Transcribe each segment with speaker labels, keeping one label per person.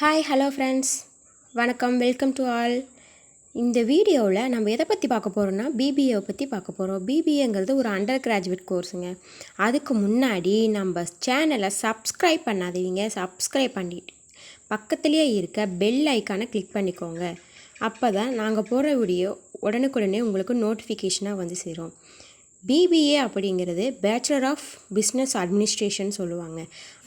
Speaker 1: Hi hello friends வணக்கம் welcome to all இந்த வீடியோவில் நம்ம எதை பற்றி பார்க்க போகிறோம்னா பிபிஏவை பற்றி பார்க்க போகிறோம் பிபிஏங்கிறது ஒரு அண்டர் கிராஜுவேட் கோர்ஸுங்க அதுக்கு முன்னாடி நம்ம சேனலை சப்ஸ்கிரைப் பண்ணாதீங்க. சப்ஸ்கிரைப் பண்ணிட்டு பக்கத்துலேயே இருக்க பெல் ஐக்கானை கிளிக் பண்ணிக்கோங்க. அப்போ தான் நாங்கள் போகிற வீடியோ உடனுக்குடனே உங்களுக்கு நோட்டிஃபிகேஷனாக வந்து சேரும். பிபிஏ அப்படிங்கிறது பேச்சுலர் ஆஃப் பிஸ்னஸ் அட்மினிஸ்ட்ரேஷன் சொல்லுவாங்க.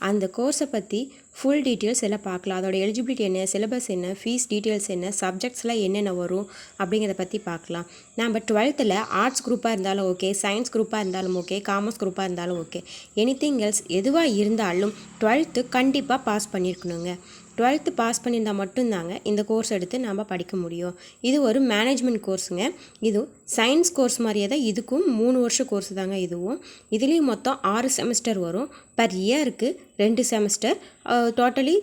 Speaker 1: அந்த கோர்ஸை பற்றி ஃபுல் டீட்டெயில்ஸ் எல்லாம் பார்க்கலாம். அதோட எலிஜிபிலிட்டி என்ன சிலபஸ் என்ன ஃபீஸ் டீட்டெயில்ஸ் என்ன சப்ஜெக்ட்ஸ்லாம் என்னென்ன வரும் அப்படிங்கிறத பற்றி பார்க்கலாம். நம்ம டுவெல்த்தில் ஆர்ட்ஸ் குரூப்பாக இருந்தாலும் ஓகே சயின்ஸ் குரூப்பாக இருந்தாலும் ஓகே காமர்ஸ் குரூப்பாக இருந்தாலும் ஓகே எனிதிங் எல்ஸ் எதுவாக இருந்தாலும் டுவெல்த்து கண்டிப்பாக பாஸ் பண்ணியிருக்கணுங்க டுவெல்த்து பாஸ் பண்ணியிருந்தால் மட்டும்தாங்க இந்த கோர்ஸ் எடுத்து நம்ம படிக்க முடியும். இது ஒரு மேனேஜ்மெண்ட் கோர்ஸுங்க இது சயின்ஸ் கோர்ஸ் மாதிரியே தான் இதுக்கும் மூணு வருஷம் கோர்ஸ் தாங்க இதுவும். இதுலேயும் மொத்தம் ஆறு செமஸ்டர் வரும். பர் இயருக்கு ரெண்டு செமஸ்டர் டோட்டலி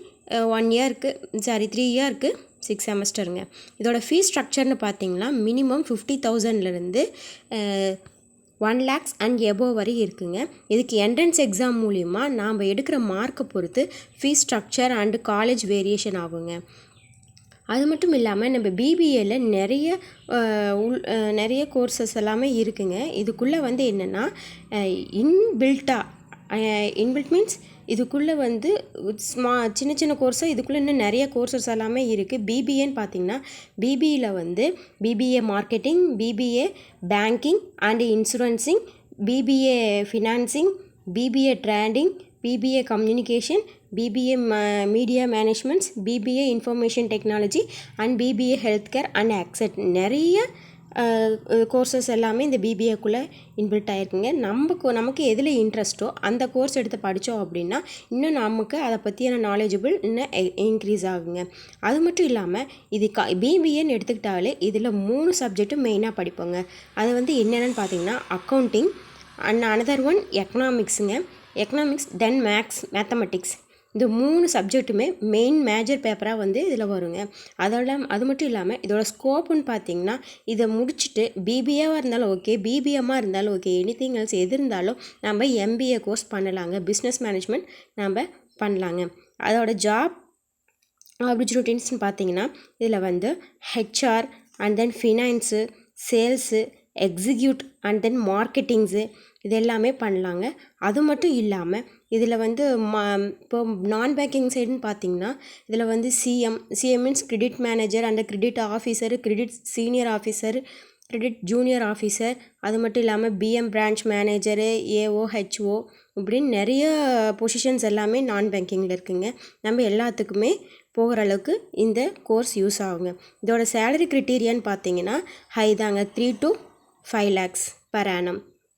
Speaker 1: ஒன் இயருக்கு சாரி த்ரீ இயருக்கு சிக்ஸ் செமஸ்டருங்க இதோட ஃபீஸ் ஸ்ட்ரக்சர்னு பார்த்தீங்கன்னா மினிமம் ஃபிஃப்டி தௌசண்ட்லேருந்து ஒன் லேக்ஸ் அண்ட் எபோ வரை இருக்குங்க. இதுக்கு என்ட்ரன்ஸ் எக்ஸாம் மூலிமா நாம் எடுக்கிற மார்க்கை பொறுத்து fees structure and college variation ஆகுங்க. அது மட்டும் இல்லாமல் நம்ம பிபிஏல நிறைய உள் நிறைய கோர்சஸ் எல்லாமே இருக்குங்க. இதுக்குள்ளே வந்து என்னென்னா இன்பில்ட்டாக இன்பில்ட் மீன்ஸ் இதுக்குள்ளே வந்து ஸ்மா சின்ன சின்ன கோர்ஸாக இதுக்குள்ளே இன்னும் நிறைய கோர்சஸ் எல்லாமே இருக்குது பிபிஏன்னு பார்த்தீங்கன்னா பிபியில் வந்து BBA marketing BBA banking and இன்சூரன்சிங் BBA financing BBA trading BBA communication BBA media managements BBA information technology and BBA health care and அக்செட் நிறைய கோர்சஸ் எல்லாமே இந்த பிபிஏக்குள்ளே இன்பில்ட் ஆகிருக்குங்க நமக்கு நமக்கு எதில் இன்ட்ரெஸ்ட்டோ அந்த கோர்ஸ் எடுத்து படித்தோம் அப்படின்னா இன்னும் நமக்கு அதை பற்றியான நாலேஜபிள் இன்னும் இன்க்ரீஸ் ஆகுங்க. அது மட்டும் இல்லாமல் இது க பிபிஏன்னு எடுத்துக்கிட்டாலே இதில் மூணு சப்ஜெக்ட்டும் மெயினாக படிப்போங்க. அது வந்து என்னென்னு பார்த்தீங்கன்னா அக்கௌண்டிங் அண்ட் அனதர் ஒன் எக்கனாமிக்ஸுங்க எக்கனாமிக்ஸ் தென் மேக்ஸ் மேத்தமெட்டிக்ஸ் இந்த மூணு சப்ஜெக்ட்டுமே மெயின் மேஜர் பேப்பராக வந்து இதில் வருங்க. அதோட அது மட்டும் இல்லாமல் இதோட ஸ்கோப்புன்னு பார்த்தீங்கன்னா இதை முடிச்சுட்டு பிபிஏவாக இருந்தாலும் ஓகே பிபிஎம்மாக இருந்தாலும் ஓகே எனி திங் எல்ஸ் எது இருந்தாலும் நம்ம எம்பிஏ கோர்ஸ் பண்ணலாங்க. பிஸ்னஸ் மேனேஜ்மெண்ட் நம்ம பண்ணலாங்க. அதோட ஜாப் ஆப்பர்ச்சுனிட்டிஸ்னு பார்த்தீங்கன்னா இதில் வந்து HR and then finance sales execute and then marketings இது எல்லாமே பண்ணலாங்க. அது மட்டும் இல்லாமல் இதில் வந்து மா இப்போ நான் பேங்கிங் சைடுன்னு பார்த்தீங்கன்னா இதில் வந்து CM CM means credit manager அந்த credit officer credit senior officer credit junior officer அது மட்டும் இல்லாமல் BM branch manager AO HO இப்படின்னு நிறைய பொசிஷன்ஸ் எல்லாமே நான் பேங்கிங்கில் இருக்குங்க. நம்ம எல்லாத்துக்குமே போகிற அளவுக்கு இந்த கோர்ஸ் யூஸ் ஆகுங்க. இதோட சேலரி க்ரிட்டீரியான்னு பார்த்தீங்கன்னா ஹை தாங்க. Three to five lakhs per annum